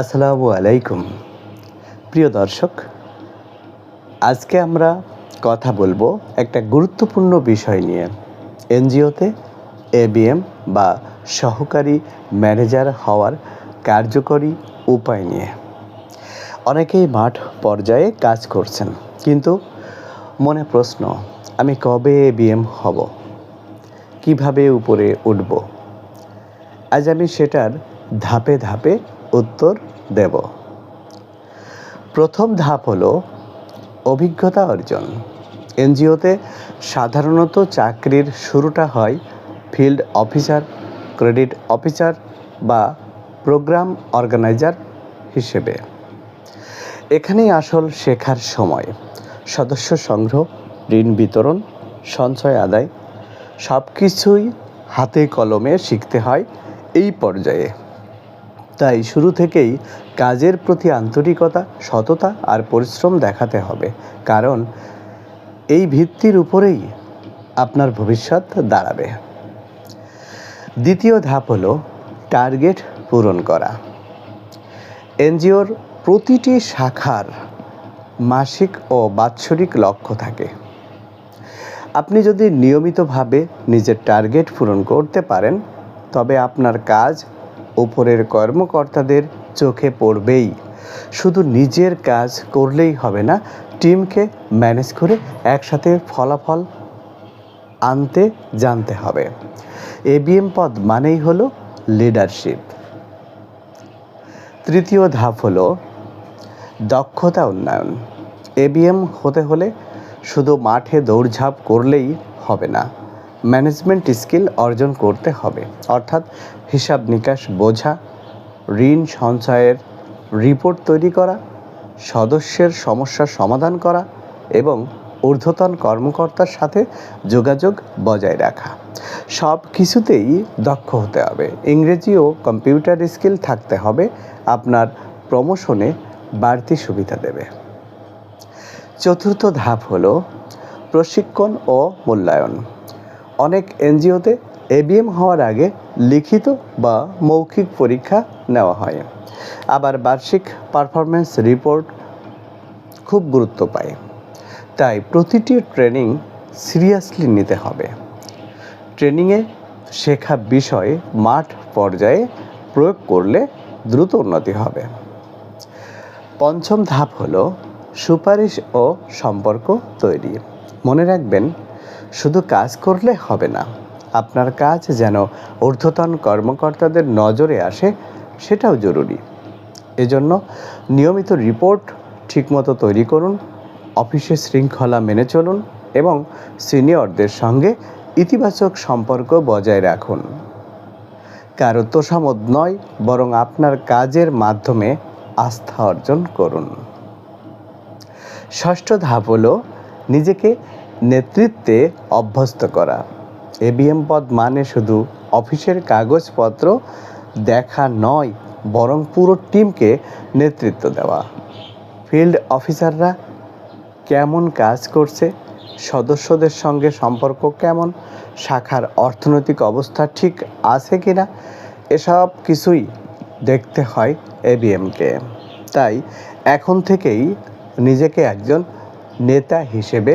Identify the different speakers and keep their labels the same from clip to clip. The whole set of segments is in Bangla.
Speaker 1: আসসালামু আলাইকুম। প্রিয় দর্শক, আজকে আমরা কথা বলব একটা গুরুত্বপূর্ণ বিষয় নিয়ে। এনজিওতে এবিএম বা সহকারী ম্যানেজার হওয়ার কার্যকরী উপায় নিয়ে। অনেকেই মাঠ পর্যায়ে কাজ করছেন, কিন্তু মনে প্রশ্ন, আমি কবে এবিএম হব? কীভাবে উপরে উঠব? আজ আমি সেটার ধাপে ধাপে উত্তর দেব। প্রথম ধাপ হলো অভিজ্ঞতা অর্জন। এনজিওতে সাধারণত চাকরির শুরুটা হয় ফিল্ড অফিসার, ক্রেডিট অফিসার বা প্রোগ্রাম অর্গানাইজার হিসেবে। এখানেই আসল শেখার সময়। সদস্য সংগ্রহ, ঋণ বিতরণ, সঞ্চয় আদায় সব কিছুই হাতে কলমে শিখতে হয় এই পর্যায়ে। তাই শুরু থেকেই কাজের প্রতি আন্তরিকতা, সততা আর পরিশ্রম দেখাতে হবে। কারণ এই ভিত্তির উপরেই আপনার ভবিষ্যৎ দাঁড়াবে। দ্বিতীয় ধাপ হলো টার্গেট পূরণ করা। এনজিওর প্রতিটি শাখার মাসিক ও বাৎসরিক লক্ষ্য থাকে। আপনি যদি নিয়মিতভাবে নিজের টার্গেট পূরণ করতে পারেন, তবে আপনার কাজ উপরের কর্মকর্তাদের চোখে পড়বেই। শুধু নিজের কাজ করলেই হবে না, টিমকে ম্যানেজ করে একসাথে ফলাফল আনতে জানতে হবে। এবিএম পদ মানেই হলো লিডারশিপ। তৃতীয় ধাপ হলো দক্ষতা উন্নয়ন। এবিএম হতে হলে শুধু মাঠে দৌড়ঝাঁপ করলেই হবে না। ম্যানেজমেন্ট স্কিল অর্জন করতে হবে। অর্থাৎ হিসাব নিকাশ বোঝা, ঋণ সঞ্চয়ের রিপোর্ট তৈরি করা, সদস্যের সমস্যার সমাধান করা এবং ঊর্ধ্বতন কর্মকর্তার সাথে যোগাযোগ বজায় রাখা। সব কিছুতেই দক্ষ হতে হবে। ইংরেজি ও কম্পিউটার স্কিল থাকতে হবে। আপনার প্রমোশনে বাড়তি সুবিধা দেবে। চতুর্থ ধাপ হলো প্রশিক্ষণ ও মূল্যায়ন। অনেক এনজিওতে এবিএম হওয়ার আগে লিখিত বা মৌখিক পরীক্ষা নেওয়া হয়। আবার বার্ষিক পারফরমেন্স রিপোর্ট খুব গুরুত্ব পায়। তাই প্রতিটি ট্রেনিং সিরিয়াসলি নিতে হবে। ট্রেনিংয়ে শেখা বিষয় মাঠ পর্যায়ে প্রয়োগ করলে দ্রুত উন্নতি হবে। পঞ্চম ধাপ হলো সুপারিশ ও সম্পর্ক তৈরি। মনে রাখবেন শুধু কাজ করলে হবে না। আপনার কাজ যেন ঊর্ধ্বতন কর্মকর্তাদের নজরে আসে, সেটাও জরুরি। এজন্য নিয়মিত রিপোর্ট ঠিকমতো তৈরি করুন অফিসে শৃঙ্খলা মেনে চলুন এবং সিনিয়রদের সঙ্গে ইতিবাচক সম্পর্ক বজায় রাখুন। কারও তোষামত নয়, বরং আপনার কাজের মাধ্যমে আস্থা অর্জন করুন। ষষ্ঠ ধাপ হলো নিজেকে নেতৃত্বে অভ্যস্ত করা। এবিএম পদ মানে শুধু অফিসের কাগজপত্র দেখা নয়, বরং পুরো টিমকে নেতৃত্ব দেওয়া। ফিল্ড অফিসাররা কেমন কাজ করছে, সদস্যদের সঙ্গে সম্পর্ক কেমন, শাখার অর্থনৈতিক অবস্থা ঠিক আছে কি না এসব কিছুই দেখতে হয় এবিএমকে তাই এখন থেকেই নিজেকে একজন নেতা হিসেবে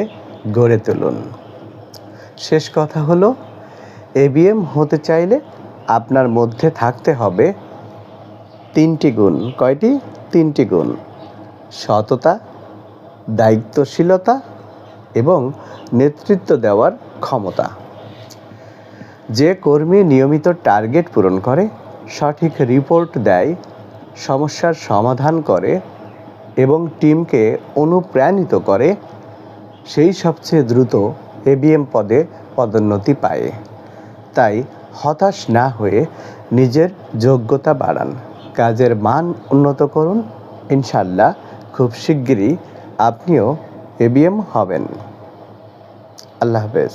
Speaker 1: গড়ে তুলুন। শেষ কথা হলো এবিএম হতে চাইলে আপনার মধ্যে থাকতে হবে তিনটি গুণ। কয়টি? তিনটি গুণ। সততা, দায়িত্বশীলতা এবং নেতৃত্ব দেওয়ার ক্ষমতা। যে কর্মী নিয়মিত টার্গেট পূরণ করে, সঠিক রিপোর্ট দেয়, সমস্যার সমাধান করে এবং টিমকে অনুপ্রাণিত করে সেই সবচেয়ে দ্রুত এবিএম পদে পদোন্নতি পায়। তাই হতাশ না হয়ে নিজের যোগ্যতা বাড়ান। কাজের মান উন্নত করুন। ইনশাল্লাহ খুব শিগগিরই আপনিও এবিএম হবেন। আল্লাহ হাফেজ।